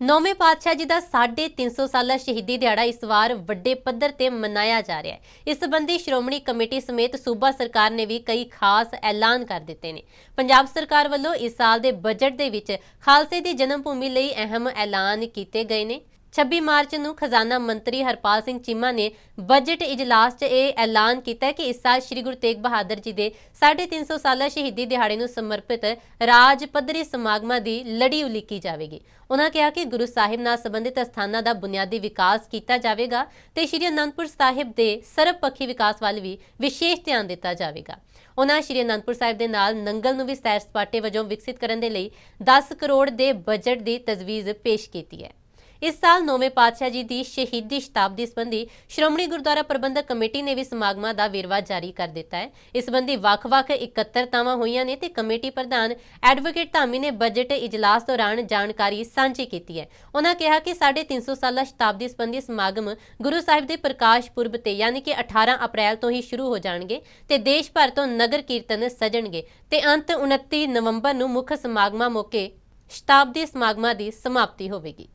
ਨੌਵੇਂ ਪਾਤਸ਼ਾਹ ਜੀ ਦਾ 350 ਸਾਲਾ ਸ਼ਹੀਦੀ ਦਿਹਾੜਾ ਇਸ ਵਾਰ ਵੱਡੇ ਪੱਧਰ ਤੇ ਮਨਾਇਆ ਜਾ ਰਿਹਾ ਹੈ। ਇਸ ਸੰਬੰਧੀ ਸ਼੍ਰੋਮਣੀ ਕਮੇਟੀ ਸਮੇਤ ਸੂਬਾ ਸਰਕਾਰ ਨੇ ਵੀ ਕਈ ਖਾਸ ਐਲਾਨ ਕਰ ਦਿੱਤੇ ਨੇ। ਪੰਜਾਬ ਸਰਕਾਰ ਵੱਲੋਂ ਇਸ ਸਾਲ ਦੇ ਬਜਟ ਦੇ ਵਿੱਚ ਖਾਲਸੇ ਦੀ ਜਨਮ ਭੂਮੀ ਲਈ ਅਹਿਮ ਐਲਾਨ ਕੀਤੇ ਗਏ ਨੇ। 26 ਮਾਰਚ ਨੂੰ ਖਜ਼ਾਨਾ ਮੰਤਰੀ ਹਰਪਾਲ ਸਿੰਘ ਚੀਮਾ ਨੇ ਬਜਟ ਇਜਲਾਸ 'ਚ ਇਹ ਐਲਾਨ ਕੀਤਾ ਕਿ ਇਸ ਸਾਲ ਸ੍ਰੀ ਗੁਰੂ ਤੇਗ ਬਹਾਦਰ ਜੀ ਦੇ 350 ਸਾਲਾ ਸ਼ਹੀਦੀ ਦਿਹਾੜੇ ਨੂੰ ਸਮਰਪਿਤ ਰਾਜ ਪੱਧਰੀ ਸਮਾਗਮਾਂ ਦੀ ਲੜੀ ਉਲੀਕੀ ਜਾਵੇਗੀ। ਉਹਨਾਂ ਕਿਹਾ ਕਿ ਗੁਰੂ ਸਾਹਿਬ ਨਾਲ ਸੰਬੰਧਿਤ ਸਥਾਨਾਂ ਦਾ ਬੁਨਿਆਦੀ ਵਿਕਾਸ ਕੀਤਾ ਜਾਵੇਗਾ ਤੇ ਸ੍ਰੀ ਅਨੰਦਪੁਰ ਸਾਹਿਬ ਦੇ ਸਰਬਪੱਖੀ ਵਿਕਾਸ ਵੱਲ ਵੀ ਵਿਸ਼ੇਸ਼ ਧਿਆਨ ਦਿੱਤਾ ਜਾਵੇਗਾ। ਉਹਨਾਂ ਸ਼੍ਰੀ ਅਨੰਦਪੁਰ ਸਾਹਿਬ ਦੇ ਨਾਲ ਨੰਗਲ ਨੂੰ ਵੀ ਸੈਰ ਸਪਾਟੇ ਵਜੋਂ ਵਿਕਸਿਤ ਕਰਨ ਦੇ ਲਈ 10 ਕਰੋੜ ਦੇ ਬਜਟ ਦੀ ਤਜਵੀਜ਼ ਪੇਸ਼ ਕੀਤੀ ਹੈ। ਇਸ ਸਾਲ ਨੌਵੇਂ ਪਾਤਸ਼ਾਹ ਜੀ ਦੀ ਸ਼ਹੀਦੀ ਸ਼ਤਾਬਦੀ ਸੰਬੰਧੀ ਸ਼੍ਰੋਮਣੀ ਗੁਰਦੁਆਰਾ ਪ੍ਰਬੰਧਕ ਕਮੇਟੀ ਨੇ ਵੀ ਸਮਾਗਮਾਂ ਦਾ ਵੇਰਵਾ ਜਾਰੀ ਕਰ ਦਿੱਤਾ ਹੈ। ਇਸ ਸੰਬੰਧੀ ਵੱਖ-ਵੱਖ ਇਕੱਤਰਤਾਵਾਂ ਹੋਈਆਂ ਨੇ ਤੇ ਕਮੇਟੀ ਪ੍ਰਧਾਨ ਐਡਵੋਕੇਟ ਧਾਮੀ ਨੇ ਬਜਟ ਇਜਲਾਸ ਦੌਰਾਨ ਜਾਣਕਾਰੀ ਸਾਂਝੀ ਕੀਤੀ ਹੈ। ਉਹਨਾਂ ਕਿਹਾ ਕਿ 350 ਸਾਲਾ ਸ਼ਤਾਬਦੀ ਸੰਬੰਧੀ ਸਮਾਗਮ ਗੁਰੂ ਸਾਹਿਬ ਦੇ ਪ੍ਰਕਾਸ਼ ਪੁਰਬ ਤੇ ਯਾਨੀ ਕਿ 18 ਅਪ੍ਰੈਲ ਤੋਂ ਹੀ ਸ਼ੁਰੂ ਹੋ ਜਾਣਗੇ ਤੇ ਦੇਸ਼ ਭਰ ਤੋਂ ਨਗਰ ਕੀਰਤਨ ਸਜਣਗੇ ਤੇ ਅੰਤ 29 ਨਵੰਬਰ ਨੂੰ ਮੁੱਖ ਸਮਾਗਮਾਂ ਮੌਕੇ ਸ਼ਤਾਬਦੀ ਸਮਾਗਮਾਂ ਦੀ ਸਮਾਪਤੀ ਹੋਵੇਗੀ।